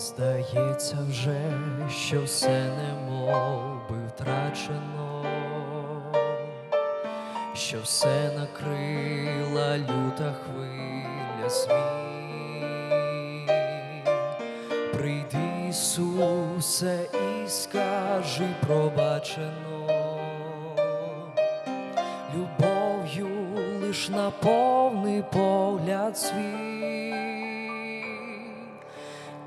здається вже, що все немов би втрачено, що все накрила люта хвиля змін. Прийди, Ісусе, і скажи пробачено любов'ю лиш наповни погляд свій.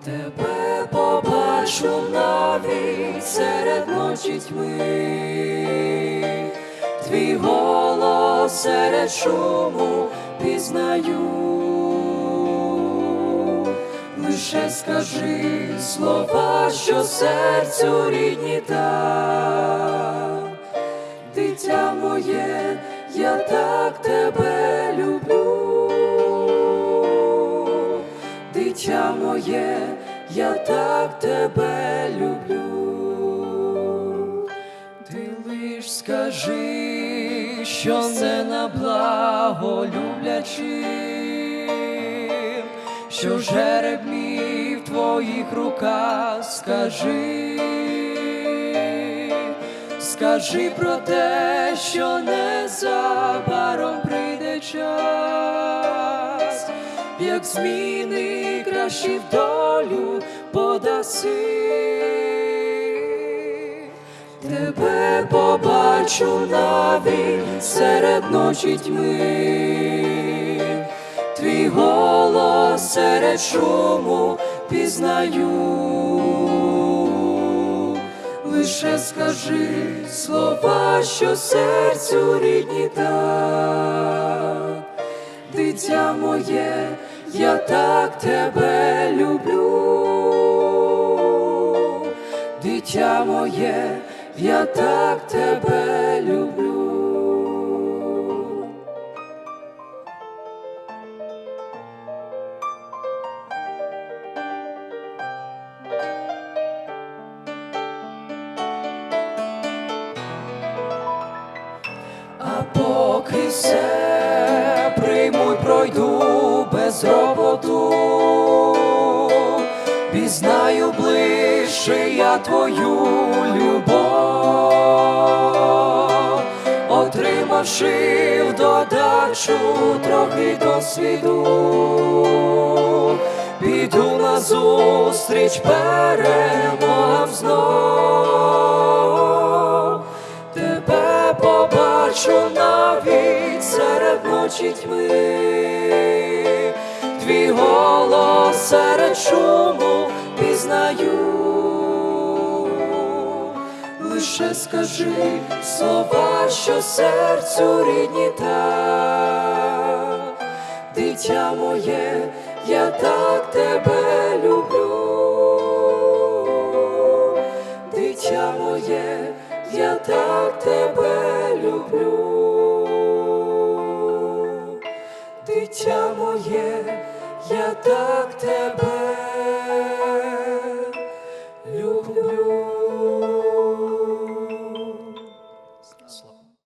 Тебе побачу навіть серед ночі тьми, твій голос серед шуму пізнаю. Лише скажи слова, що серцю рідні так дитя моє, я так тебе люблю, моє, я так тебе люблю, ти лиш скажи, що не на благо люблячим, що жереб мій в твоїх руках скажи. Скажи про те, що незабаром прийде час, як зміни кращі в долю подаси. Тебе побачу навіть серед ночі тьми, твій голос серед шуму пізнаю. Лише скажи слова, що серцю рідні так, дитя моє, я так тебе люблю, дитя моє, я так тебе люблю. Поки все без пізнаю ближче я твою любов, отримавши в додачу трохи досвіду, піду на зустріч перемогам знов. Тебе побачу навіть серед ночі тьми, твій голос серед шуму пізнаю. Лише скажи слова, що серцю рідні так, дитя моє, я так тебе люблю, дитя моє, я так тебе люблю, дитя моє, я так тебе